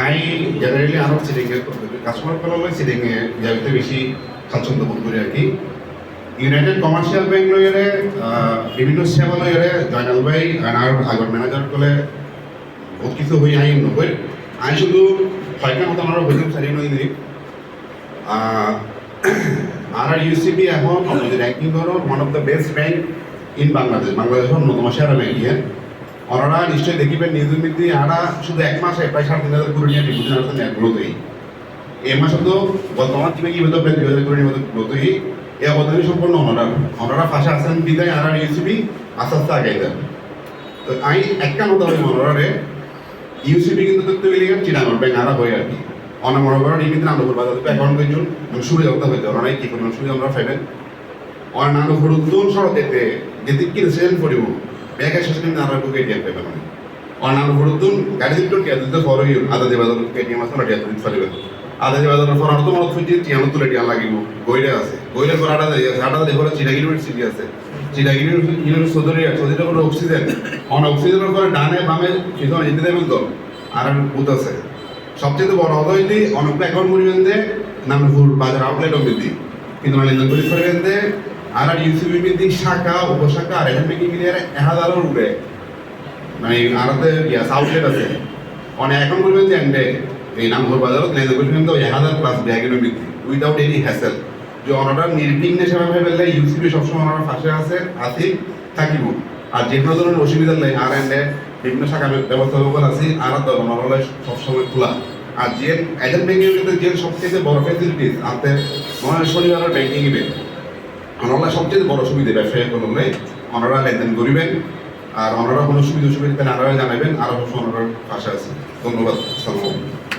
I generally আরও সিটিংয়ে customer ইয়াতে বেছি স্বাচ্ছন্দ্য বোধ করি আর ইউনাইটেড কমার্শিয়াল বেংক লয়ৰে বিভিন্ন সেৱা লয়ৰে জয়নাল ভাই আৰু আগৰ মেনেজাৰসকলে বহুত কিছু হৈ আই নকয় আই শুধু ছয়টা মতো আমার হইলাম সারি নই দিই আর আর ইউসিবি এখন আমাদের র্যাঙ্কিং হলো one of the best bank in Bangladesh বাংলাদেশের অন্যতম সেরা ব্যাংক ওনারা নিশ্চয়ই দেখিবেন, নিউজ মিত্রি আরা শুধু এক মাসে, প্রায় সাড়ে তিন হাজার কোটি নিয়ে ডিপুটি আসতে গ্রোথই এই মাসে তো বর্তমান কীভাবে কি বেতন দুই হাজার কোটি মতো গ্রোথই এই অবদানই সম্পূর্ণ ওনারা। ওনারা পাশে আছেন বিদায় আর ইউসিবি আস্তে আস্তে আগে দেন। তো আমি একটা মতো হয় ওনারে ইউসিবি কিন্তু দেখতে গেলে চিনাগর ব্যাংক আরা হয়ে আর কি। অনেক মনে করেন এই কিন্তু আনন্দপুর বাজার অ্যাকাউন্ট মানে সুবিধা করতে হইতে ওনারা কি পরিমাণ সুবিধা আমরা পাইবেন অন্যান্য হরুদ্দুন সড়কেতে যেতে কি সেল করিব মানে অন্যান্য হরুদ্দুন গাড়ি দিতে টিয়া দিতে ফর হইল আদা যে বাজার এটিএম আছে না টিয়া দিতে ফেলিবে আদা যে বাজার ফর আর তো মনে ফুটি টিয়া তুলে টিয়া লাগিব। গইলে আছে। গইলে পর আটা দিয়ে আছে আটা দিয়ে পরে চিটাগিরি ইউনিভার্সিটি আছে। চিটাগিরি ইউনিভার্সিটি সদরে সদরে করে অক্সিজেন অন অক্সিজেনের পরে ডানে বামে সেখানে যেতে দেবেন তো। আর বুথ আছে। সবচেয়ে বড় কথা হইলে অনেক অ্যাকাউন্ট পরিমাণ দিয়ে নামপুর বাজার আউটলেট অবধি কিন্তু মানে পরিমাণ দিয়ে আর ইউসিবি বৃদ্ধি শাখা, উপশাখা আর এখান থেকে মিলিয়ে এক হাজারের উপরে মানে আরতে ইয়াস আউটলেট আছে। অনেক এখন বলবেন দিয়ে এন্ডে, এই নামপুর বাজারত লেনদেন পরিমাণ তো এক হাজার প্লাস ব্যাগের বৃদ্ধি উইদাউট এনি হ্যাসেল যে অনারা নির্বিঘ্নে সেবা ফেলে ইউসিবি সবসময় ওনারা পাশে আছে আছে, থাকিব। আর যে কোনো ধরনের অসুবিধা নেই, আর এন্ডে বিভিন্ন শাখা ব্যবস্থাপক আছে, আর তো ওনারা সবসময় খোলা। আর যে এজেন্ট ক্ষেত্রে যে সবচেয়ে বড় ফেসিলিটিস আছে মনে হয় শনিবার ব্যাংকিং ইভেন ওনারা সবচেয়ে বড় সুবিধা ব্যবসায়ী নেই। ওনারা লেনদেন করিবেন আর ওনারা কোনো সুবিধা সুবিধা আরও জানাবেন আরও ওনারা পাশে আছে। ধন্যবাদ। আলাইকুম।